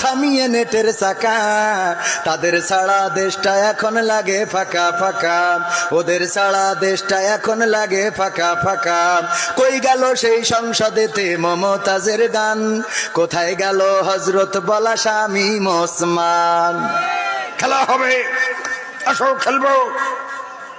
থামিয়ে নেটের চাকা। তাদের সারা দেশটা এখন লাগে ফাঁকা ফাঁকা। ওদের সারা দেশটা এখন লাগে ফাঁকা ফাঁকা। কই গেল সেই সংসদেতে মমতাজের গান? কোথায় গেল হজরত বলা স্বামী মোসমান খেলা হবে আসো খেলব।